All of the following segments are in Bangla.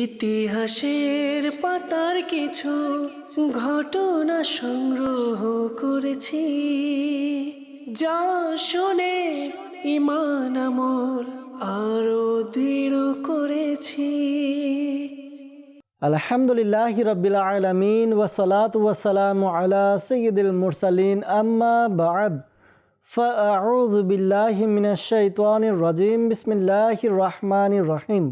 ইতিহাসের পাতার কিছু ঘটনা সংগ্রহ করেছি যা শুনে ইমান আমল আরো দৃঢ় করেছি আলহামদুলিল্লাহ রবিল আলমিন ওসলাত ওয়াসালাম আলা সৈয়দুল মুরসালিন আম্মা বাদ فأعوذ بالله من الشيطان الرجيم بسم الله الرحمن الرحيم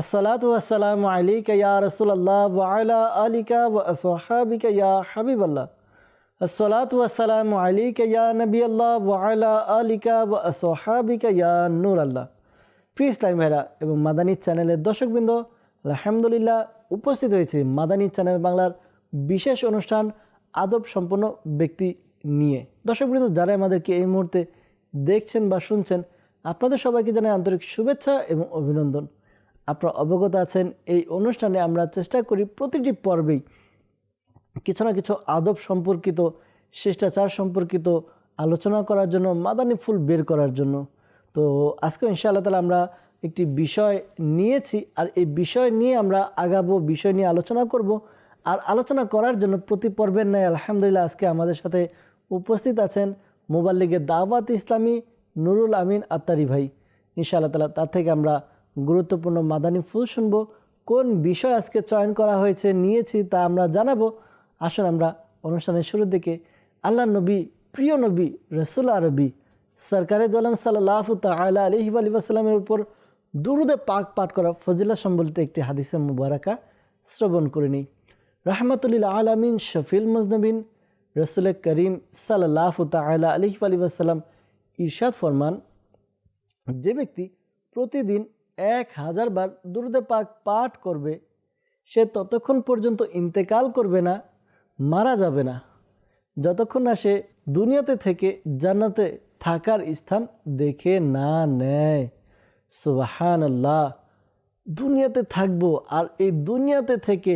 আসসালাতু আসসালামু আলিকা রসুল্লাহ রসুলাল্লাহ ওয়ালা আলিকা ওয়া হাবিবাল্লাহ। আসসালাতু আসসালামু আলিকা নবী আল্লাহ ওয়ালা আলিকা ওয়া আসহাবিকা নূর আল্লাহ প্রিয় ইসলাম ভাইরা এবং মাদানী চ্যানেলের দর্শকবৃন্দ, আলহামদুলিল্লাহ উপস্থিত হয়েছে মাদানী চ্যানেল বাংলার বিশেষ অনুষ্ঠান আদব সম্পন্ন ব্যক্তি নিয়ে। দর্শকবৃন্দ যারা আমাদেরকে এই মুহূর্তে দেখছেন বা শুনছেন, আপনাদের সবাইকে জানাই আন্তরিক শুভেচ্ছা এবং অভিনন্দন। আপনারা অবগত আছেন, এই অনুষ্ঠানে আমরা চেষ্টা করি প্রতিটি পর্বেই কিছু না কিছু আদব সম্পর্কিত, শিষ্টাচার সম্পর্কিত আলোচনা করার জন্য, মাদানী ফুল বের করার জন্য। তো আজকে ইনশাআল্লাহ তালা আমরা একটি বিষয় নিয়েছি আর এই বিষয় নিয়ে আমরা আগাবো, বিষয় নিয়ে আলোচনা করব। আর আলোচনা করার জন্য প্রতি পর্বের ন্যায় আলহামদুলিল্লাহ আজকে আমাদের সাথে উপস্থিত আছেন মোবাইল লীগের দাওয়াত ইসলামী নুরুল আমিন আত্তারি ভাই। ইনশাআল্লাহ তালা তার থেকে আমরা গুরুত্বপূর্ণ মাদানী ফুল শুনব। কোন বিষয় আজকে চয়ন করা হয়েছে, নিয়েছি তা আমরা জানাব। আসুন আমরা অনুষ্ঠানের শুরুর দিকে। আল্লাহ নবী, প্রিয় নবী, রসুল আরবি। সরকারে দোলাম সাল্লাহ তালা আলহি আলী আসসালামের উপর দুরুদে পাক পাঠ করা ফজিলা সম্বলিত একটি হাদিসে মুবারাকা শ্রবণ করে নিই। রহমতুল্লিল আলমিন শফিল মজনবিন, রসুল করিম সাল্লাহ তালা আলহি আলী আসসালাম ইরশাদ ফরমান, যে ব্যক্তি প্রতিদিন এক হাজার বার দুরুদে পাক পাঠ করবে, সে ততক্ষণ পর্যন্ত ইন্তেকাল করবে না, মারা যাবে না। যতক্ষণ না সে দুনিয়াতে থেকে জান্নাতে থাকার স্থান দেখে না নেয়। সুবাহান আল্লাহ দুনিয়াতে থাকব আর এই দুনিয়াতে থেকে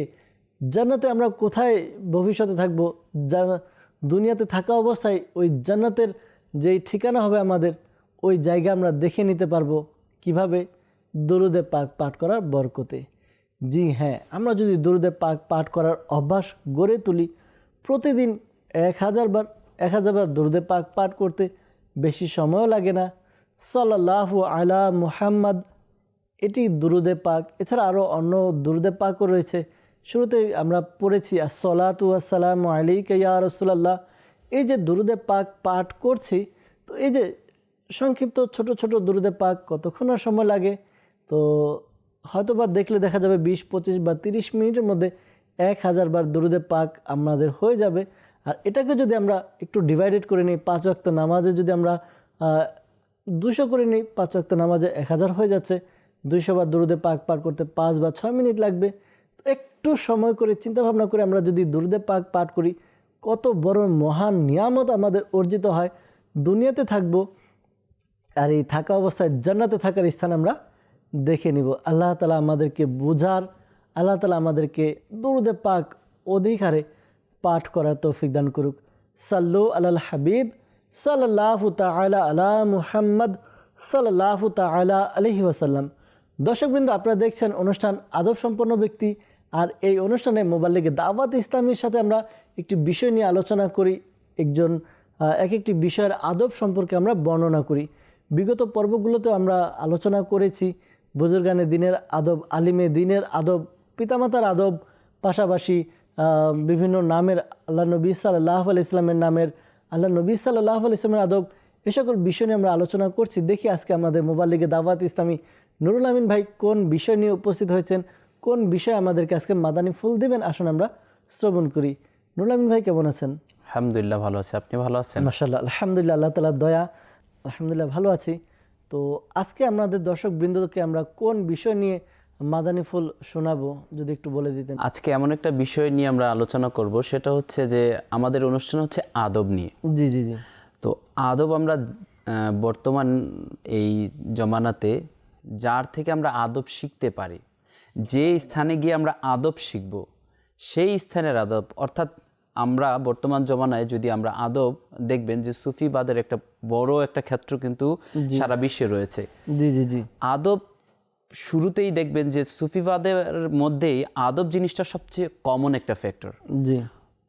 জান্নাতে আমরা কোথায় ভবিষ্যতে থাকব? দুনিয়াতে থাকা অবস্থায় ওই জান্নাতের যেই ঠিকানা হবে আমাদের, ওই জায়গা আমরা দেখে নিতে পারব। কীভাবে? দরুদে পাক পাঠ করার বরকতে। জি হ্যাঁ আমরা যদি দরুদে পাক পাঠ করার অভ্যাস গড়ে তুলি, প্রতিদিন এক হাজার বার, এক হাজার বার দরুদে পাক পাঠ করতে বেশি সময়ও লাগে না। সাল্লাহ আলা মুহাম্মদ, এটি দুরুদে পাক। এছাড়া আরও অন্য দুরুদে পাকও রয়েছে। শুরুতে আমরা পড়েছি আসলাতু আসসালাম আলিক ইয়া রসুলাল্লাহ। এই যে দুরুদে পাক পাঠ করছি, তো এই যে সংক্ষিপ্ত ছোট ছোট দুরুদে পাক কতক্ষণ সময় লাগে? তো হয়তো বা দেখলে দেখা যাবে বিশ, পঁচিশ বা তিরিশ মিনিটের মধ্যে এক হাজার বার দুরুদে পাক আমাদের হয়ে যাবে। আর এটাকে যদি আমরা একটু ডিভাইডেড করে নিই, পাঁচ ওয়াক্ত নামাজে যদি আমরা দুশো করে নিই, পাঁচ ওয়াক্ত নামাজে এক হাজার হয়ে যাচ্ছে। দুইশো বার দুরুদে পাক পার করতে পাঁচ বা ছয় মিনিট লাগবে। তো একটু সময় করে চিন্তা ভাবনা করে আমরা যদি দুরুদে পাক পাঠ করি, কত বড় মহান নিয়ামত আমাদের অর্জিত হয়। দুনিয়াতে থাকব আর এই থাকা অবস্থায় জান্নাতে থাকার স্থান আমরা দেখে নিব। আল্লাহ তালা আমাদেরকে বোঝার, আল্লাহ তালা আমাদেরকে দুরুদে পাক অধিকারে পাঠ করার তৌফিক দান করুক। সাল্লু আলাল হাবিব সাল্লাহ তালা আলা মুহাম্মদ সাল্লাহ তালা আলহি ওয়াসাল্লাম। দর্শকবৃন্দ, আপনারা দেখছেন অনুষ্ঠান আদব সম্পন্ন ব্যক্তি, আর এই অনুষ্ঠানে মোবাইল লেগে দাওয়াত ইসলামের সাথে আমরা একটি বিষয় নিয়ে আলোচনা করি। একজন এক একটি বিষয়ের আদব সম্পর্কে আমরা বর্ণনা করি। বিগত পর্বগুলোতেও আমরা আলোচনা করেছি। বুজুর্গানে দিনের আদব আলিমে দিনের আদব পিতামাতার আদব পাশাপাশি বিভিন্ন নামের আল্লাহ নবী সাল্লাহ আলি ইসলামের নামের আল্লাহ নবী সাল্লাহ আলি ইসলামের আদব এ সকল বিষয় নিয়ে আমরা আলোচনা করছি। দেখি আজকে আমাদের মোবাইল লিগে দাওয়াত ইসলামী নুরুল আমিন ভাই কোন বিষয় নিয়ে উপস্থিত হয়েছেন কোন বিষয়ে আমাদেরকে আজকে মাদানি ফুল দেবেন আসুন আমরা শ্রবণ করি। নুরুল আমিন ভাই কেমন আছেন? আলহামদুলিল্লাহ ভালো আছি। আপনি ভালো আছেন? মাসাল্লাহ আলহামদুলিল্লাহ আল্লাহ তালার দয়া আলহামদুলিল্লাহ ভালো আছি। তো আজকে আমাদের দর্শক বৃন্দকে আমরা কোন বিষয় নিয়ে মাদানি ফুল শোনাবো যদি একটু বলে দিতেন। আজকে এমন একটা বিষয় নিয়ে আমরা আলোচনা করব সেটা হচ্ছে যে আমাদের অনুষ্ঠান হচ্ছে আদব নিয়ে। জি জি জি। তো আদব আমরা বর্তমান এই জমানাতে যার থেকে আমরা আদব শিখতে পারি যে স্থানে গিয়ে আমরা আদব শিখব সেই স্থানের আদব অর্থাৎ আমরা বর্তমান জমানায় যদি আমরা আদব দেখবেন যে সুফিবাদের একটা বড় একটা ক্ষেত্র কিন্তু সারা বিশ্বে রয়েছে। জি জি জি। আদব শুরুতেই দেখবেন যে সুফিবাদের মধ্যেই আদব জিনিসটা সবচেয়ে কমন একটা ফ্যাক্টর জি।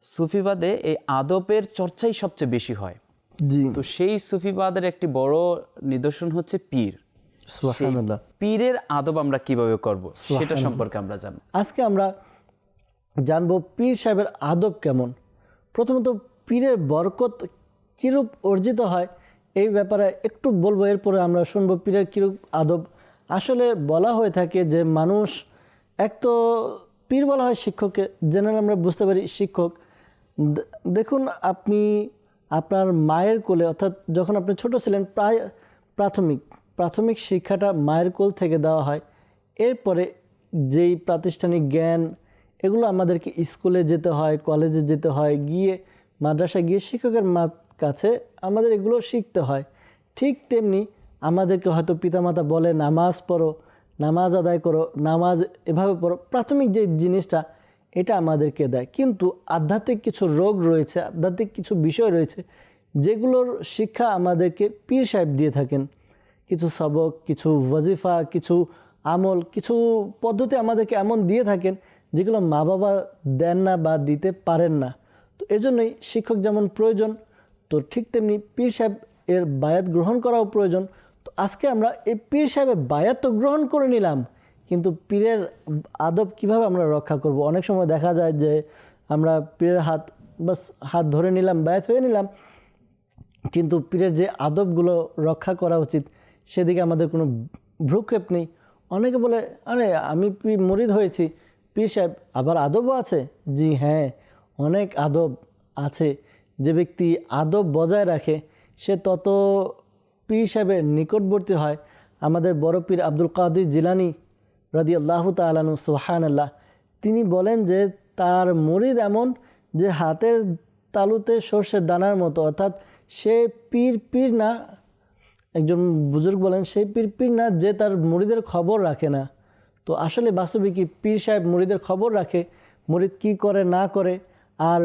সুফিবাদে এই আদবের চর্চাই সবচেয়ে বেশি হয়। জি। তো সেই সুফিবাদের একটি বড় নিদর্শন হচ্ছে পীর। সুবহানাল্লাহ। পীরের আদব আমরা কীভাবে করব সেটা সম্পর্কে আমরা জানব। আজকে আমরা জানব পীর সাহেবের আদব কেমন। প্রথমত পীরের বরকত কিরূপ অর্জিত হয়, এই ব্যাপারে একটু বলব, এরপরে আমরা শুনব পীরের কিরূপ আদব। আসলে বলা হয়ে থাকে যে মানুষ, এক তো পীর বলা হয় শিক্ষককে, জেনারেল আমরা বুঝতে পারি শিক্ষক। দেখুন আপনি আপনার মায়ের কোলে, অর্থাৎ যখন আপনি ছোট ছিলেন, প্রায় প্রাথমিক প্রাথমিক শিক্ষাটা মায়ের কোল থেকে দেওয়া হয়। এরপরে যেই প্রাতিষ্ঠানিক জ্ঞান এগুলো আমাদেরকে স্কুলে যেতে হয়, কলেজে যেতে হয়, গিয়ে মাদ্রাসায় গিয়ে শিক্ষকের কাছে আমাদের এগুলো শিখতে হয়। ঠিক তেমনি আমাদেরকে হয়তো পিতামাতা বলে, নামাজ পড়ো, নামাজ আদায় করো, নামাজ এভাবে পড়ো। প্রাথমিক যে জিনিসটা, এটা আমাদেরকে দেয়। কিন্তু আধ্যাত্মিক কিছু রোগ রয়েছে, আধ্যাত্মিক কিছু বিষয় রয়েছে, যেগুলোর শিক্ষা আমাদেরকে পীর সাহেব দিয়ে থাকেন। কিছু সবক, কিছু ওয়াজিফা, কিছু আমল, কিছু পদ্ধতি আমাদেরকে এমন দিয়ে থাকেন যেগুলো মা বাবা দেন না বা দিতে পারেন না। তো এজন্যই শিক্ষক যেমন প্রয়োজন, তো ঠিক তেমনি পীর সাহেব এর বায়াত গ্রহণ করাও প্রয়োজন। তো আজকে আমরা এই পীর সাহেবের বায়াত তো গ্রহণ করে নিলাম, কিন্তু পীরের আদব কীভাবে আমরা রক্ষা করব? অনেক সময় দেখা যায় যে আমরা পীরের হাত, বাস, হাত ধরে নিলাম, বায়াত হয়ে নিলাম, কিন্তু পীরের যে আদবগুলো রক্ষা করা উচিত, সেদিকে আমাদের কোনো ভ্রুক্ষেপ নেই। অনেকে বলে, আরে, আমি পীর মরিদ হয়েছি। পীর সাহেব, আবার আদবও আছে? জি হ্যাঁ অনেক আদব আছে। যে ব্যক্তি আদব বজায় রাখে, সে তত পীর সাহেবের নিকটবর্তী হয়। আমাদের বড় পীর আব্দুল কাদির জিলানি রাদি আল্লাহ তালানু সোহান আল্লাহ তিনি বলেন যে তার মরিদ এমন যে হাতের তালুতে সর্ষের দানার মতো, অর্থাৎ সে পীর পীর না, একজন বুজুর্গ বলেন সেই পীর পীর না যে তার মুড়িদের খবর রাখে না। তো আসলে বাস্তবিক কি পীর সাহেব মুড়িদের খবর রাখে? মুরিদ কি করে, না করে? আর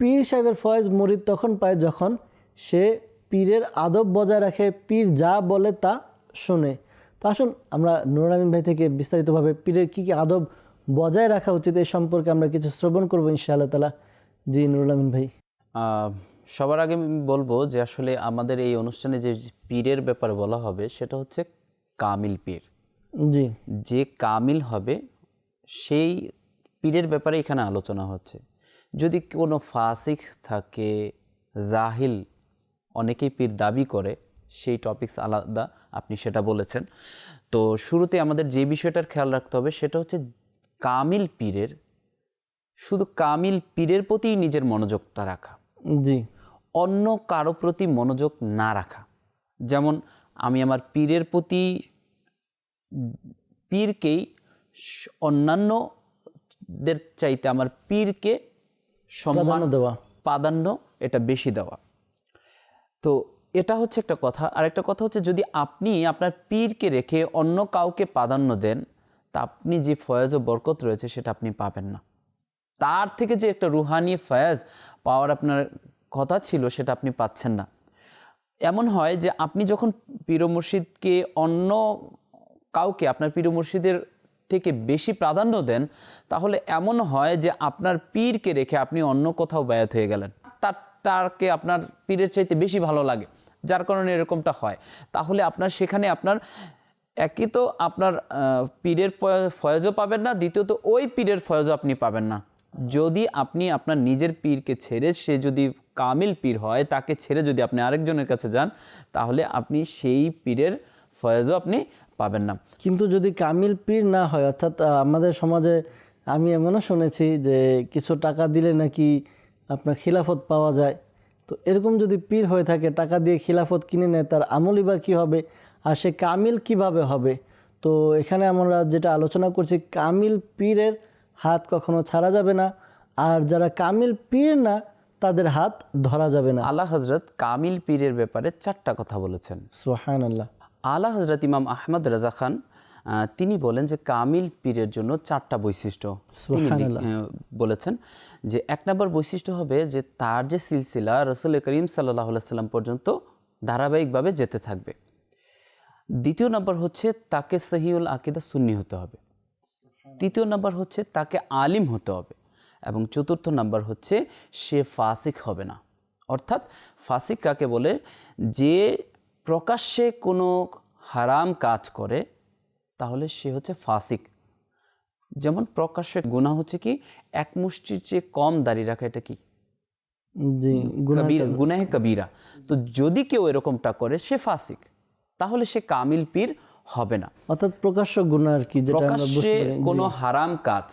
পীর সাহেবের ফয়েজ মুরিদ তখন পায় যখন সে পীরের আদব বজায় রাখে, পীর যা বলে তা শোনে। তো আসুন আমরা নুরুল আমিন ভাই থেকে বিস্তারিতভাবে পীরের কী কী আদব বজায় রাখা উচিত এই সম্পর্কে আমরা কিছু শ্রবণ করব ইনশাআল্লাহ তালা জি, নুরুল আমিন ভাই। সবার আগে আমি বলব যে আসলে আমাদের এই অনুষ্ঠানে যে পীরের ব্যাপারে বলা হবে সেটা হচ্ছে কামিল পীর। জি। যে কামিল হবে সেই পীরের ব্যাপারে এখানে আলোচনা হচ্ছে। যদি কোনো ফাসিক থাকে জাহিল অনেকেই পীর দাবি করে সেই টপিকস আলাদা আপনি সেটা বলেছেন। তো শুরুতে আমাদের যে বিষয়টার খেয়াল রাখতে হবে সেটা হচ্ছে কামিল পীরের শুধু কামিল পীরের প্রতি নিজের মনোযোগটা রাখা। জি। অন্য কারও প্রতি মনোযোগ না রাখা। যেমন আমি আমার পীরের প্রতি পীরকেই অন্যান্যদের চাইতে আমার পীরকে সম্মান দেওয়া। প্রাধান্য এটা বেশি দেওয়া। তো এটা হচ্ছে একটা কথা। আর একটা কথা হচ্ছে যদি আপনি আপনার পীরকে রেখে অন্য কাউকে প্রাধান্য দেন তা আপনি যে ফয়েজ ও বরকত রয়েছে সেটা আপনি পাবেন না। তার থেকে যে একটা রুহানি ফয়েজ পাওয়ার আপনার কথা ছিল সেটা আপনি পাচ্ছেন না। এমন হয় যে আপনি যখন পীর মুর্শিদকে অন্য কাউকে আপনার পীর মুর্শিদের থেকে বেশি প্রাধান্য দেন, তাহলে এমন হয় যে আপনার পীরকে রেখে আপনি অন্য কোথাও ব্যয়াত হয়ে গেলেন। তার, তারকে আপনার পীরের চাইতে বেশি ভালো লাগে, যার কারণে এরকমটা হয়। তাহলে আপনার সেখানে আপনার, একই তো আপনার পীরের ফয়- ফয়েজও পাবেন না, দ্বিতীয়ত ওই পীরের ফয়েজও আপনি পাবেন না। যদি আপনি আপনার নিজের পীরকে ছেড়ে, সে যদি কামিল পীর হয়, তাকে ছেড়ে যদি আপনি আরেকজনের কাছে যান, তাহলে আপনি সেই পীরের ফয়েজও আপনি পাবেন না। কিন্তু যদি কামিল পীর না হয় অর্থাৎ আমাদের সমাজে আমি এমনও শুনেছি যে কিছু টাকা দিলে নাকি আপনার খিলাফত পাওয়া যায়। তো এরকম যদি পীর হয়ে থাকে টাকা দিয়ে খিলাফত কিনে নেয় তার আমলই বা কী হবে? আর সে কামিল কীভাবে হবে? তো এখানে আমরা যেটা আলোচনা করছি কামিল পীরের হাত কখনো ছাড়া যাবে না আর যারা কামিল পীর না তাদের হাত ধরা যাবে না। আল্লাহ হজরত কামিল পীরের ব্যাপারে চারটা কথা বলেছেন। সোহান আল্লাহ আলা হজরত ইমাম আহমদ রাজা খান তিনি বলেন যে কামিল পীরের জন্য চারটা বৈশিষ্ট্য। তিনি বলেছেন যে এক নম্বর বৈশিষ্ট্য হবে যে তার যে সিলসিলা রসুল করিম সাল্লাহ সাল্লাম পর্যন্ত ধারাবাহিকভাবে যেতে থাকবে। দ্বিতীয় নাম্বার হচ্ছে তাকে সহিউল আকিদা সুন্নি হতে হবে। তৃতীয় নাম্বার হচ্ছে তাকে আলিম হতে হবে। এবং চতুর্থ নাম্বার হচ্ছে সে ফাসিক হবে না। অর্থাৎ ফাসিক কাকে বলে? যে প্রকাশ্যে কোনো হারাম কাজ করে তাহলে সে হচ্ছে ফাসিক। যেমন প্রকাশ্যে গুণা হচ্ছে কি? এক মুষ্টির চেয়ে কম দাঁড়িয়ে রাখা এটা কি? গুনাহ কবিরা। তো যদি কেউ এরকমটা করে সে ফাসিক। তাহলে সে কামিল পীর হবে না। অর্থাৎ প্রকাশ্য গুনাহ আর কি প্রকাশ্যে কোনো হারাম কাজ।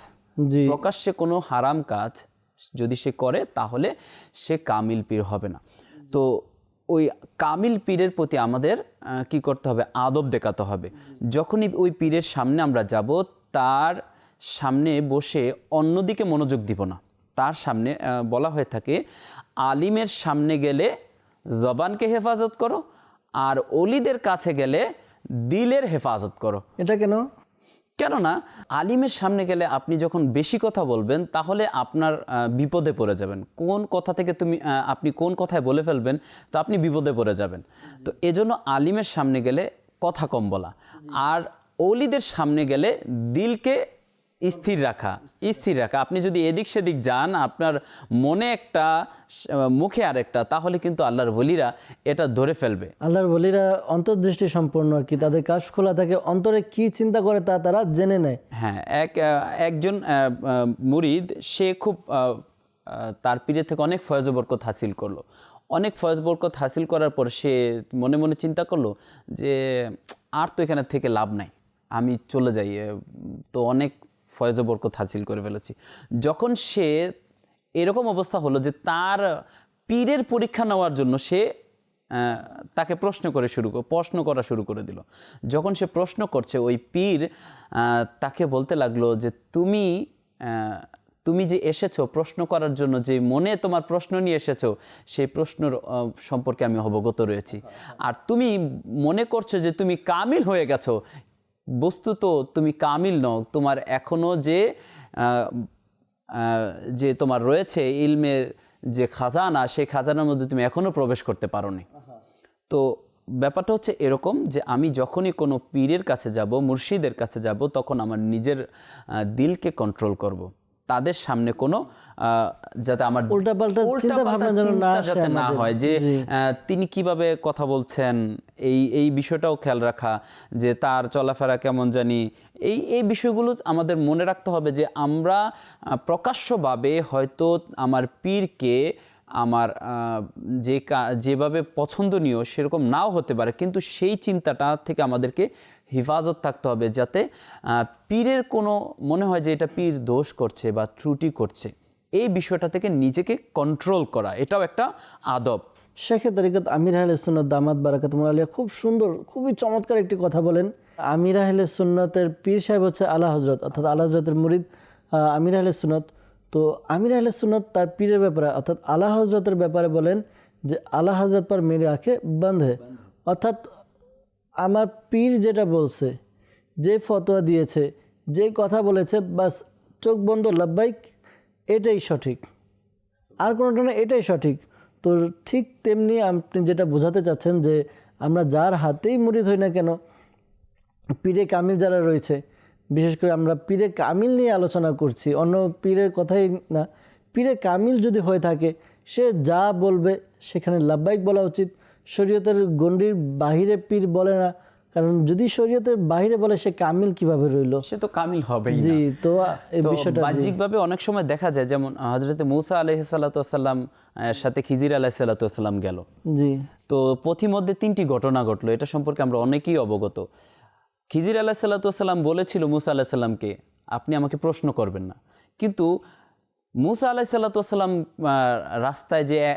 প্রকাশ্যে কোনো হারাম কাজ যদি সে করে তাহলে সে কামিল পীর হবে না। তো ওই কামিল পীরের প্রতি আমাদের কি করতে হবে? আদব দেখাতে হবে। যখনই ওই পীরের সামনে আমরা যাব, তার সামনে বসে অন্যদিকে মনোযোগ দিব না। তার সামনে বলা হয়ে থাকে, আলিমের সামনে গেলে জবানকে হেফাজত করো, আর অলিদের কাছে গেলে দিলের হেফাজত করো। এটা কেন? কেননা আলিমের সামনে গেলে আপনি যখন বেশি কথা বলবেন তাহলে আপনার বিপদে পড়ে যাবেন। কোন কথা থেকে তুমি আপনি কোন কথায় বলে ফেলবেন তো আপনি বিপদে পড়ে যাবেন। তো এজন্য আলিমের সামনে গেলে কথা কম বলা। আর অলিদের সামনে গেলে দিলকে স্থির রাখা স্থির রাখা। আপনি যদি এদিক সেদিক যান আপনার মনে একটা মুখে আরেকটা তাহলে কিন্তু আল্লাহর বলিরা এটা ধরে ফেলবে। আল্লাহর বলিরা অন্তর্দৃষ্টি সম্পন্ন আর কি তাদের কাজ খোলা থাকে অন্তরে কি চিন্তা করে তা তারা জেনে নেয়। হ্যাঁ এক একজন মুরিদ সে খুব তার পীরের থেকে অনেক ফয়জ বরকত হাসিল করল। অনেক ফয়জ বরকত হাসিল করার পর সে মনে মনে চিন্তা করল যে আর তো এখানে থেকে লাভ নাই আমি চলে যাই তো অনেক ফয়জ বরকত হাসিল করে ফেলেছি। যখন সে এরকম অবস্থা হলো যে তার পীরের পরীক্ষা নেওয়ার জন্য সে তাকে প্রশ্ন করে শুরু প্রশ্ন করা শুরু করে দিল। যখন সে প্রশ্ন করছে, ওই পীর তাকে বলতে লাগল যে তুমি তুমি যে এসেছ, প্রশ্ন করার জন্য যে মনে তোমার প্রশ্ন নিয়ে এসেছ, সেই প্রশ্নর সম্পর্কে আমি অবগত রয়েছি। আর তুমি মনে করছ যে তুমি কামিল হয়ে গেছো বস্তুত তুমি কামিল নও, তোমার এখনও যে যে তোমার রয়েছে ইলমের যে খাজানা, সেই খাজানার মধ্যে তুমি এখনও প্রবেশ করতে পারো নি তো ব্যাপারটা হচ্ছে এরকম যে আমি যখনই কোনো পীরের কাছে যাব, মুর্শিদের কাছে যাব, তখন আমার নিজের দিলকে কন্ট্রোল করব। তাদের সামনে কোনো যাতে আমার উল্টাপাল্টা চিন্তা ভাবনা না যাতে না হয় যে তিনি কীভাবে কথা বলছেন এই এই বিষয়টাও খেয়াল রাখা যে তার চলাফেরা কেমন জানি এই এই বিষয়গুলো আমাদের মনে রাখতে হবে যে আমরা প্রকাশ্যভাবে হয়তো আমার পীরকে আমার আহ, যে যেভাবে পছন্দনীয় সেরকম নাও হতে পারে কিন্তু সেই চিন্তাটা থেকে আমাদেরকে হেফাজত থাকতে হবে যাতে পীরের কোনো, মনে হয় যে এটা পীর দোষ করছে বা ত্রুটি করছে, এই বিষয়টা থেকে নিজেকে কন্ট্রোল করা, এটাও একটা আদব। শেখে তরিকত আমির আহলে সুন্নত দামাত বারাকাত আলিয়া খুব সুন্দর, খুবই চমৎকার একটি কথা বলেন। আমির আহলে সুন্নতের পীর সাহেব হচ্ছে আলা হজরত অর্থাৎ আলা হজরতের মুরিদ আমির আহলে সুন্নত। তো আমির আহলে সুন্নত তার পীরের ব্যাপারে, অর্থাৎ আলা হজরতের ব্যাপারে বলেন যে, আলা হজরত পর মেরে আঁখে বন্ধ অর্থাৎ আমার পীর যেটা বলছে, যে ফতোয়া দিয়েছে, যে কথা বলেছে, বাস চোখ বন্ধ লাভবাইক এটাই সঠিক। আর কোনোটা না এটাই সঠিক। তো ঠিক তেমনি আপনি যেটা বোঝাতে চাচ্ছেন যে আমরা যার হাতেই মুরিদ হই না কেন, পীরে কামিল যারা রয়েছে, বিশেষ করে আমরা পীরে কামিল নিয়ে আলোচনা করছি, অন্য পীরের কথাই না, পীরে কামিল যদি হয়ে থাকে, সে যা বলবে সেখানে লাভবাহিক বলা উচিত। শরীয়তের গণ্ডির বাহিরে পীর বলে না। কারণ যদি শরীয়তের বাহিরে বলে সে কামিল কীভাবে রইল? সে তো কামিল হবেই না। জি তো এই বিষয়টা বাহ্যিকভাবে অনেক সময় দেখা যায় যেমন হজরতে মৌসা আলহিসাল্লাম সাথে খিজির আলাহিসাল্লাম গেল। জি। তো পথিমধ্যে তিনটি ঘটনা ঘটলো এটা সম্পর্কে আমরা অনেকেই অবগত। খিজির আলাহ সাল্লাতাম বলেছিল মুসা আল্লাহ সাল্লামকে আপনি আমাকে প্রশ্ন করবেন না। কিন্তু মুসা আলাহ সাল্লাতাম রাস্তায় যে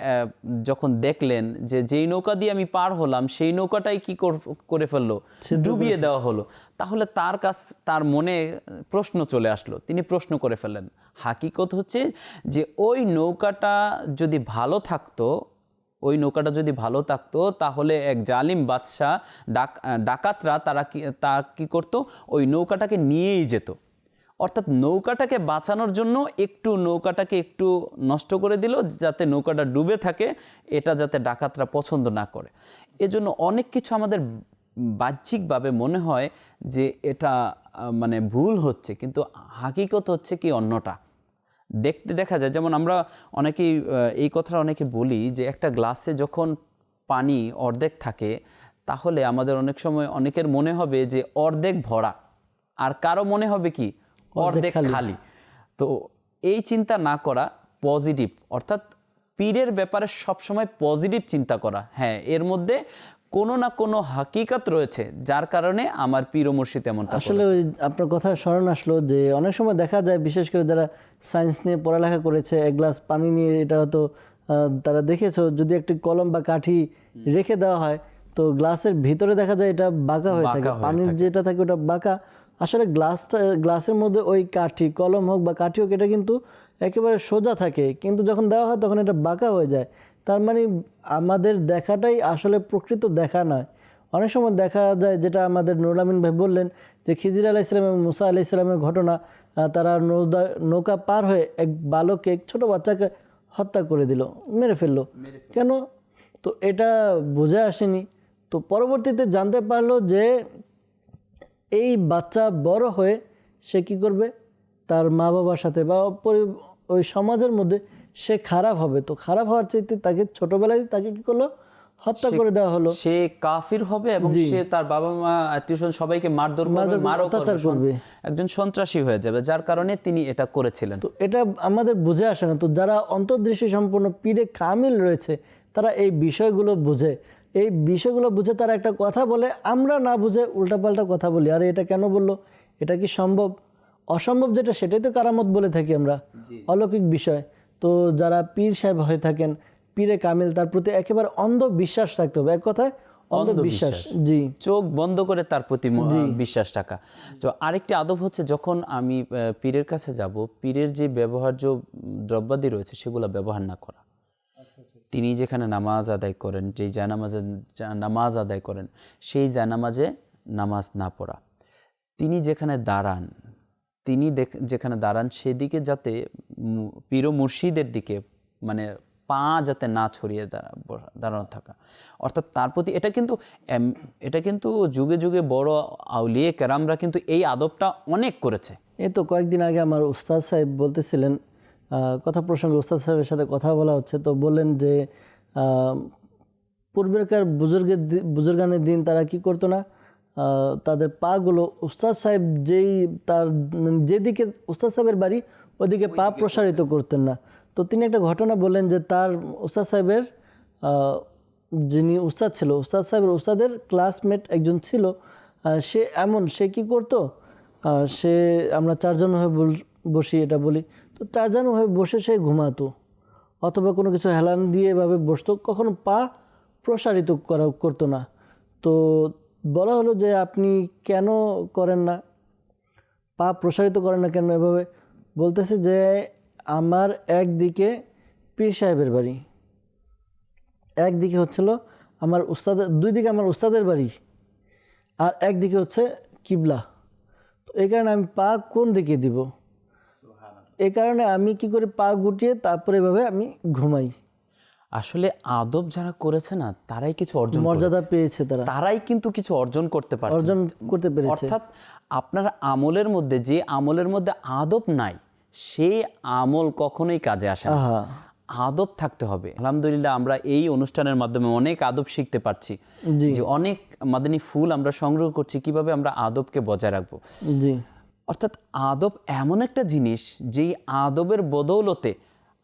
যখন দেখলেন যে যেই নৌকা দিয়ে আমি পার হলাম সেই নৌকাটাই কি কর- করে ফেলল? ডুবিয়ে দেওয়া হলো। তাহলে তার কাছ তার মনে প্রশ্ন চলে আসলো। তিনি প্রশ্ন করে ফেললেন হাকিকত হচ্ছে যে ওই নৌকাটা যদি ভালো থাকতো ওই নৌকাটা যদি ভালো থাকতো তাহলে এক জালিম বাদশাহ ডাক ডাকাতরা তারা কি তা কী করতো? ওই নৌকাটাকে নিয়েই যেত। অর্থাৎ নৌকাটাকে বাঁচানোর জন্য একটু নৌকাটাকে একটু নষ্ট করে দিল যাতে নৌকাটা ডুবে থাকে, এটা যাতে ডাকাতরা পছন্দ না করে। এজন্য অনেক কিছু আমাদের বাহ্যিকভাবে মনে হয় যে এটা মানে ভুল হচ্ছে, কিন্তু হাকিকত হচ্ছে কি অন্যটা। দেখতে দেখা যায়, যেমন আমরা অনেকেই এই কথাটা অনেকে বলি যে একটা গ্লাসে যখন পানি অর্ধেক থাকে, তাহলে আমাদের অনেক সময় অনেকের মনে হবে যে অর্ধেক ভরা। আর কারও মনে হবে কি? অর্ধেক খালি। তো এই চিন্তা না করা পজিটিভ অর্থাৎ পীরের ব্যাপারে সবসময় পজিটিভ চিন্তা করা। হ্যাঁ এর মধ্যে কোনো না কোনো হাকিকত রয়েছে যার কারণে আমার পীর মুর্শিদ এমনটা আসলে ওই আপনার কথা স্মরণ আসলো যে অনেক সময় দেখা যায় বিশেষ করে যারা সায়েন্স নিয়ে পড়ালেখা করেছে এক গ্লাস পানি নিয়ে এটা হয়তো তারা দেখেছ যদি একটি কলম বা কাঠি রেখে দেওয়া হয় তো গ্লাসের ভিতরে দেখা যায় এটা বাঁকা হয়ে থাকে। পানির যেটা থাকে ওটা বাঁকা। আসলে গ্লাসটা গ্লাসের মধ্যে ওই কাঠি কলম হোক বা কাঠি হোক এটা কিন্তু একেবারে সোজা থাকে। কিন্তু যখন দেওয়া হয় তখন এটা বাঁকা হয়ে যায়। তার মানে আমাদের দেখাটাই আসলে প্রকৃত দেখা নয়। অনেক সময় দেখা যায় যেটা আমাদের নুরুল আমিন ভাই বললেন যে খিজির আলাহ ইসলাম এবং মুসা আলাহ ইসলামের ঘটনা তারা নৌদা নৌকা পার হয়ে এক বালককে এক ছোটো বাচ্চাকে হত্যা করে দিল মেরে ফেলল। কেন? তো এটা বুঝে আসেনি। তো পরবর্তীতে জানতে পারল যে এই বাচ্চা বড় হয়ে সে কি করবে? তার মা বাবার সাথে বা ওই সমাজের মধ্যে সে খারাপ হবে। তো খারাপ হওয়ার চাইতে তাকে ছোটবেলায় তাকে কি করল? হত্যা করে দেওয়া হলো। সে কাফির হবে এবং সে তার বাবা মা আত্মীয় সবাইকে মারধর করবে মারও অত্যাচার করবে। করবে। একজন সন্ত্রাসী হয়ে যাবে যার কারণে তিনি এটা করেছিলেন। তো এটা আমাদের বুঝে আসে না। তো যারা অন্তর্দৃষ্টি সম্পন্ন পীরে কামিল রয়েছে তারা এই বিষয়গুলো বুঝে। এই বিষয়গুলো বুঝে তারা একটা কথা বলে আমরা না বুঝে উল্টাপাল্টা কথা বলি। আরে এটা কেন বলল? এটা কি সম্ভব? অসম্ভব যেটা সেটাই তো কারামত বলে থাকি আমরা। অলৌকিক বিষয়। তো যারা পীর সাহেব হয়ে থাকেন পীরে কামিল তার প্রতি একেবারে অন্ধ বিশ্বাস থাকতে হবে। এক কথায় অন্ধবিশ্বাস। জি। চোখ বন্ধ করে তার প্রতি বিশ্বাস রাখা। তো আরেকটি আদব হচ্ছে যখন আমি পীরের কাছে যাব পীরের যে ব্যবহার্য দ্রব্যাদি রয়েছে সেগুলো ব্যবহার না করা। তিনি যেখানে নামাজ আদায় করেন, যেই জায়নামাজে নামাজ আদায় করেন, সেই জায়নামাজে নামাজ না পড়া। তিনি যেখানে দাঁড়ান, তিনি যেখানে দাঁড়ান সেদিকে যাতে পীর মুর্শিদের দিকে মানে পা যাতে না ছড়িয়ে দাঁড়া- দাঁড়ানো থাকা। অর্থাৎ তার প্রতি এটা কিন্তু এটা কিন্তু যুগে যুগে বড় আউলিয়ে কেরামরা কিন্তু এই আদবটা অনেক করেছে। এই তো কয়েকদিন আগে আমার উস্তাদ সাহেব বলতেছিলেন কথা প্রসঙ্গে উস্তাদ সাহেবের সাথে কথা বলা হচ্ছে। তো বললেন যে পূর্বেরকার বুজুর্গের বুজুর্গানের দিন তারা কি করতো না? তাদের পাগুলো উস্তাদ সাহেব যেই তার উম, যেদিকে উস্তাদ সাহেবের বাড়ি ওদিকে পা প্রসারিত করতেন। না। তো তিনি একটা ঘটনা বললেন যে তার উস্তাদ সাহেবের যিনি উস্তাদ ছিল উস্তাদ সাহেবের উস্তাদের ক্লাসমেট একজন ছিল সে এমন সে কি করতো? সে আমরা চারজন হয়ে বসি এটা বলি। তো চারজন হয়ে বসে সে ঘুমাতো, অথবা কোনো কিছু হেলান দিয়ে এভাবে বসতো, কখনো পা প্রসারিত করা, করতো না। তো বলা হলো যে আপনি কেন করেন না? পা প্রসারিত করেন না কেন এভাবে? বলতেছে যে আমার একদিকে পীর সাহেবের বাড়ি, একদিকে হচ্ছিল আমার উস্তাদের দুই দিকে আমার উস্তাদের বাড়ি, আর একদিকে হচ্ছে কিবলা। তো এই কারণে আমি পা কোন দিকে দিব? এই কারণে আমি কি করে পা গুটিয়ে তারপরে এভাবে আমি ঘুমাই। আসলে আদব যারা করেছে না তারাই কিছু অর্জন মর্যাদা পেয়েছে তারা। তারাই কিন্তু কিছু অর্জন করতে পারছে। অর্জন করতে পেরেছে। অর্থাৎ আপনার আমলের মধ্যে যে আমলের মধ্যে আদব নাই সেই আমল কখনোই কাজে আসে না। আদব থাকতে হবে। আলহামদুলিল্লাহ আমরা এই অনুষ্ঠানের মাধ্যমে অনেক আদব শিখতে পারছি। যে অনেক মাদানী ফুল আমরা সংগ্রহ করছি কীভাবে আমরা আদবকে বজায় রাখব। জি। অর্থাৎ আদব এমন একটা জিনিস যেই আদবের বদৌলতে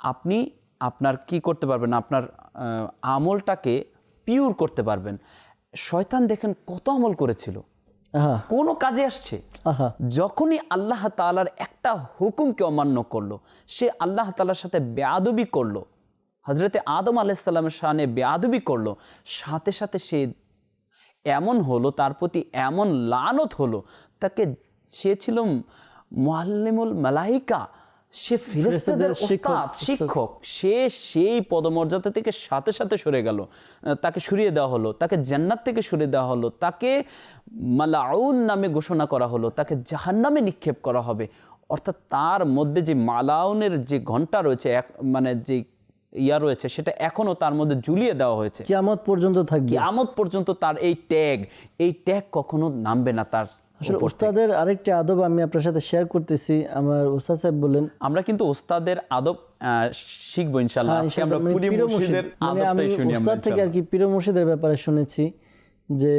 আপনি আপনার কি করতে পারবেন আপনার আমলটাকে পিওর করতে পারবেন। শয়তান দেখেন কত আমল করেছিল। কোনো কাজে আসছে। যখনই আল্লাহ তালার একটা হুকুমকে অমান্য করল সে আল্লাহ তালার সাথে বেয়াদবি করল হজরতে আদম আলাইসাল্লামের সামনে বেয়াদবি করল সাথে সাথে সে এমন হলো তার প্রতি এমন লানত হলো তাকে সে ছিল মোয়াল্লিমুল মালাইকা সে ফিরেস্তাদের শিক্ষক, ওস্তাদ শিক্ষক। সে সেই পদমর্যাদা থেকে সাথে সাথে সরে গেল তাকে সরিয়ে দেওয়া হলো তাকে জান্নাত থেকে সরিয়ে দেওয়া হলো তাকে মালাউন নামে ঘোষণা করা হলো তাকে জাহান্নামে নিক্ষেপ করা হবে। অর্থাৎ তার মধ্যে যে মালাউনের যে ঘণ্টা রয়েছে এক মানে যে ইয়া রয়েছে সেটা এখনও তার মধ্যে ঝুলিয়ে দেওয়া হয়েছে। কিয়ামত পর্যন্ত থাকবে। কিয়ামত পর্যন্ত তার এই ট্যাগ এই ট্যাগ কখনো নামবে না তার। আসলে। উস্তাদের আরেকটি আদব আমি আপনার সাথে শেয়ার করতেছি। আমার উস্তাদ সাহেব বললেন আমরা কিন্তু ওস্তাদের আদব শিখব ইনশাল্লাহ হ্যাঁ, আজকে আমরা মানে পুরি মুর্শিদের মুর্শিদ। মানে আদবটাই শুনি আমরা উস্তাদ থেকে আর কি পীর মুর্শিদের ব্যাপারে শুনেছি যে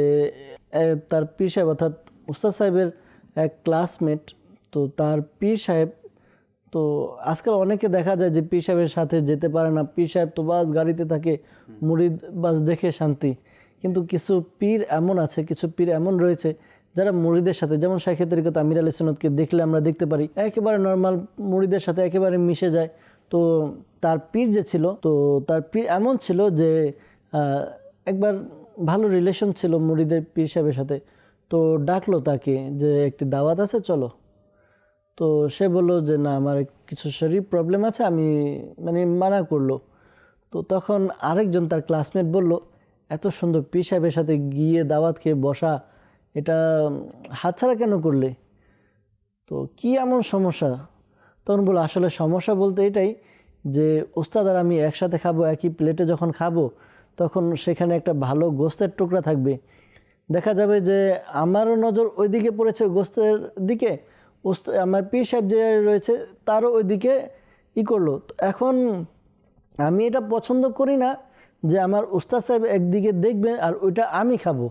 তার পীর সাহেব অর্থাৎ উস্তাদ সাহেবের এক ক্লাসমেট তো তার পীর সাহেব তো আজকাল অনেকে দেখা যায় যে পীর সাহেবের সাথে যেতে পারে না। পীর সাহেব তো বাস গাড়িতে থাকে মুরিদ বাস দেখে শান্তি। কিন্তু কিছু পীর এমন আছে কিছু পীর এমন রয়েছে যারা মুড়িদের সাথে, যেমন শাইখে তরিকত আমির আলী সুনতকে দেখলে আমরা দেখতে পারি, একেবারে নর্মাল মুড়িদের সাথে একেবারে মিশে যায়। তো তার পীর যে ছিল, তো তার পীর এমন ছিল যে একবার ভালো রিলেশন ছিল মুড়িদের পীর সাহেবের সাথে। তো ডাকলো তাকে যে, একটি দাওয়াত আছে, চলো। তো সে বলল যে, না, আমার কিছু শরীর প্রবলেম আছে, আমি মানে মানা করল। তো তখন আরেকজন তার ক্লাসমেট বলল, এত সুন্দর পীর সাহেবের সাথে গিয়ে দাওয়াত খেয়ে বসা এটা হাতছাড়া কেন করলে? তো কি এমন সমস্যা? তখন বলল, আসলে সমস্যা বলতে এটাই যে, ওস্তাদ আর আমি একসাথে খাব, একই প্লেটে যখন খাব, তখন সেখানে একটা ভালো গোস্তের টুকরা থাকবে। দেখা যাবে যে, আমারও নজর ওইদিকে পড়েছে গোস্তের দিকে, ওস্ত, আমার পীর সাহেব যে রয়েছে, তারও ওইদিকে ই করল। এখন আমি এটা পছন্দ করি না যে, আমার উস্তাদ সাহেব একদিকে দেখবে আর ওইটা আমি খাব।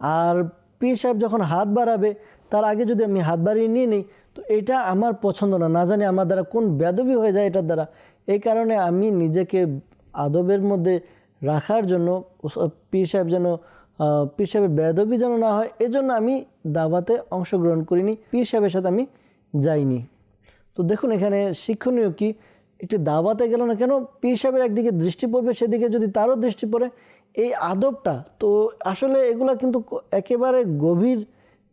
আর পীর সাহেব যখন হাত বাড়াবে, তার আগে যদি আমি হাত বাড়িয়ে নিয়ে নিই, তো এটা আমার পছন্দ না। না জানি আমার দ্বারা কোন বেদবি হয়ে যায় এটার দ্বারা। এই কারণে আমি নিজেকে আদবের মধ্যে রাখার জন্য, পীর সাহেব যেন পীর সাহেবের বেদবি যেন না হয়, এজন্য আমি দাওয়াতে অংশগ্রহণ করিনি, পীর সাহেবের সাথে আমি যাইনি। তো দেখুন এখানে শিক্ষণীয় কি? একটি দাওয়াতে গেল না কেন? পীর সাহেবের একদিকে দৃষ্টি পড়বে, সেদিকে যদি তারও দৃষ্টি পড়ে এই আদবটা তো আসলে এগুলা কিন্তু একেবারে গভীর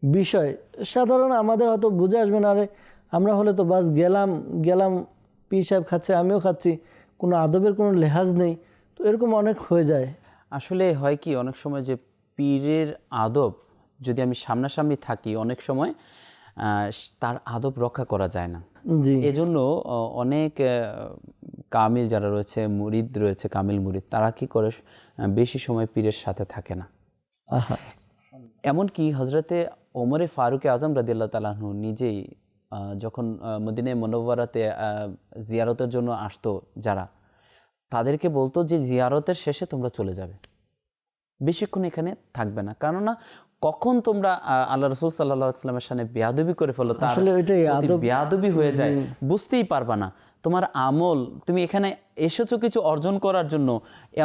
বিষয়। সাধারণ আমাদের হয়তো বুঝে আসবে না আরে আমরা হলে তো বাস গেলাম গেলাম পীর সাহেব খাচ্ছে আমিও খাচ্ছি কোনো আদবের কোনো লেহাজ নেই তো এরকম অনেক হয়ে যায়। আসলে হয় কি অনেক সময় যে পীরের আদব যদি আমি সামনাসামনি থাকি অনেক সময় তার আদব রক্ষা করা যায় না। জি। এজন্য অনেক কামিল যারা রয়েছে মুরিদ রয়েছে কামিল মুরিদ তারা কি করে বেশি সময় পীরের সাথে থাকে না? এমনকি হজরতে ওমরে ফারুকে আজম রাদিল্লা তালাহু নিজেই যখন মদিনে মনোবরাতে জিয়ারতের জন্য আসতো যারা তাদেরকে বলতো যে জিয়ারতের শেষে তোমরা চলে যাবে। বেশিক্ষণ এখানে থাকবে না। কেননা কখন তোমরা আল্লাহ রসুল সাল্লাহ আসলামের সামনে বেয়াদবি করে ফেলো আসলে ওইটাই বেয়াদবি হয়ে যায় বুঝতেই পারবা না। তোমার আমল তুমি এখানে এসেছ কিছু অর্জন করার জন্য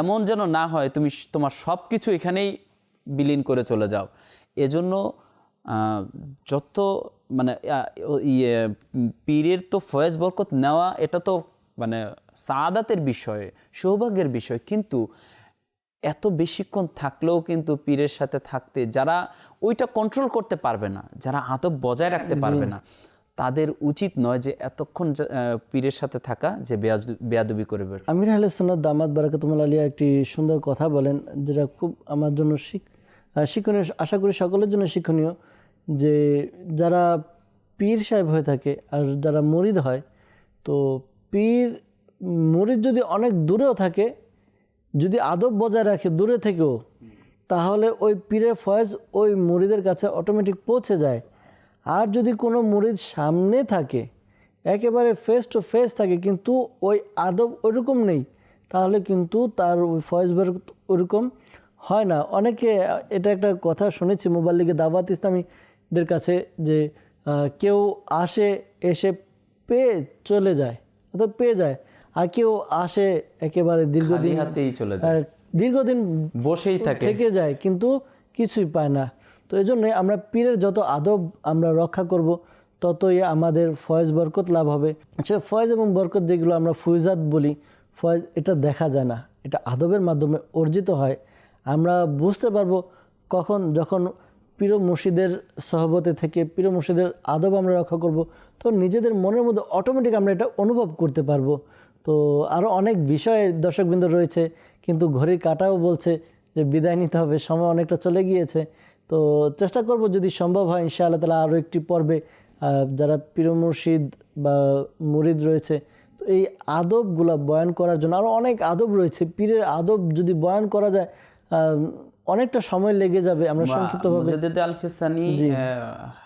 এমন যেন না হয় তুমি তোমার সব কিছু এখানেই বিলীন করে চলে যাও। এজন্য যত মানে ইয়ে পীরের তো ফয়েজ বরকত নেওয়া এটা তো মানে সাদাতের বিষয় সৌভাগ্যের বিষয়। কিন্তু এত বেশিক্ষণ থাকলেও কিন্তু পীরের সাথে থাকতে যারা ওইটা কন্ট্রোল করতে পারবে না যারা আদব বজায় রাখতে পারবে না তাদের উচিত নয় যে এতক্ষণ পীরের সাথে থাকা যে বেয়াদবি করে বের আমির আহলে সুন্নাত দামাত বারাকাতুমুল আলিয়া একটি সুন্দর কথা বলেন যেটা খুব আমার জন্য শিখ শিক্ষণীয় আশা করি সকলের জন্য শিক্ষণীয় যে যারা পীর সাহেব হয়ে থাকে আর যারা মরিদ হয় তো পীর মরিদ যদি অনেক দূরেও থাকে যদি আদব বজায় রাখে দূরে থেকেও, তাহলে ওই পীরের ফয়েজ ওই মুরিদের কাছে অটোমেটিক পৌঁছে যায়। আর যদি কোনো মুরিদ সামনে থাকে, একেবারে ফেস টু ফেস থাকে, কিন্তু ওই আদব ওইরকম নেই, তাহলে কিন্তু তার ওই ফয়েজ বের ওইরকম হয় না। অনেকে, এটা একটা কথা শুনেছি, মোবাইল লিগে দাওয়াত ইসলামীদের কাছে যে কেউ আসে, এসে পেয়ে চলে যায়, অর্থাৎ পেয়ে যায়। আর কেউ আসে একেবারে দীর্ঘদিন হাতেই চলে যায়। দীর্ঘদিন বসেই থাকে। থেকে যায় কিন্তু কিছুই পায় না। তো এই জন্যই আমরা পীরের যত আদব আমরা রক্ষা করব ততই আমাদের ফয়েজ বরকত লাভ হবে। আচ্ছা ফয়েজ এবং বরকত যেগুলো আমরা ফুইজাত বলি ফয়েজ এটা দেখা যায় না। এটা আদবের মাধ্যমে অর্জিত হয়। আমরা বুঝতে পারব কখন যখন পীর মুর্শিদের সহবতে থেকে পীর মুর্শিদের আদব আমরা রক্ষা করব তো নিজেদের মনের মধ্যে অটোমেটিক আমরা এটা অনুভব করতে পারব। তো আরও অনেক বিষয় দর্শকবৃন্দ রয়েছে কিন্তু ঘড়ির কাটাও বলছে যে বিদায় নিতে হবে সময় অনেকটা চলে গিয়েছে। তো চেষ্টা করব যদি সম্ভব হয় ইনশাআল্লাহ তালা আরও একটি পর্বে যারা পীর মুর্শিদ বা মুরিদ রয়েছে তো এই আদবগুলা বয়ান করার জন্য আরও অনেক আদব রয়েছে। পীরের আদব যদি বয়ান করা যায় অনেকটা সময় লেগে যাবে আমরা সংক্ষিপ্তভাবে। মুজাদ্দিদ আল ফিসানি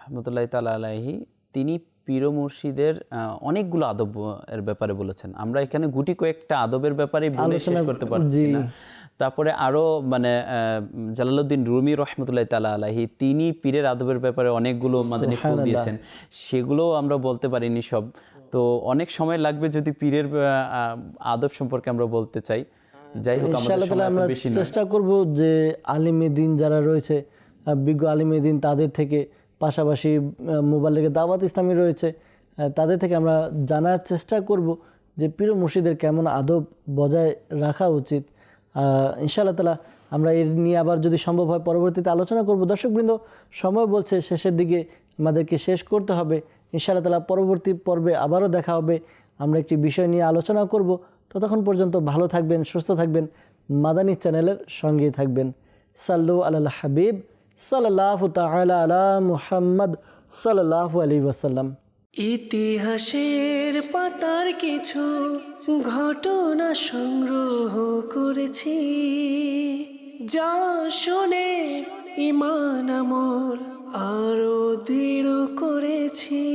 রহমতুল্লাহ তালা আলাইহি তিনি পীর মুর্শিদের অনেকগুলো আদব এর ব্যাপারে বলেছেন। আমরা এখানে গুটি কয়েকটা আদবের ব্যাপারে বলে শেষ করতে পারছি না। তারপরে আরও মানে আহ, জালালউদ্দিন রুমি রহমতুল্লাহ তালা আলাহি তিনি পীরের আদবের ব্যাপারে অনেকগুলো মাদানী ফুল দিয়েছেন। সেগুলো আমরা বলতে পারিনি সব। তো অনেক সময় লাগবে যদি পীরের আদব সম্পর্কে আমরা বলতে চাই। যাই হোক আমরা চেষ্টা করব যে আলিমে দিন যারা রয়েছে বিজ্ঞ আলিমে দিন তাদের থেকে পাশাপাশি মোবাইলের দাওয়াত ইসলামী রয়েছে। তাদের থেকে আমরা জানার চেষ্টা করব যে পীর মুর্শিদের কেমন আদব বজায় রাখা উচিত। ইনশাআল্লাহ তালা আমরা এর নিয়ে আবার যদি সম্ভব হয় পরবর্তীতে আলোচনা করব। দর্শকবৃন্দ, সময় বলছে, শেষের দিকে আমাদেরকে শেষ করতে হবে। ইনশাআল্লাহ তালা পরবর্তী পর্বে আবারও দেখা হবে। আমরা একটি বিষয় নিয়ে আলোচনা করব। ততক্ষণ পর্যন্ত ভালো থাকবেন, সুস্থ থাকবেন। মাদানী চ্যানেলের সঙ্গেই থাকবেন। সাল্লু আল হাবিব। সাল্লাহ তাআলা আলা মুহাম্মদ সাল্লাল্লাহু আলাইহি ওয়াসাল্লাম। ইতিহাসের পাতার কিছু ঘটনা সংগ্রহ করেছি, যা শুনে ইমান আমল আরও দৃঢ় করেছি।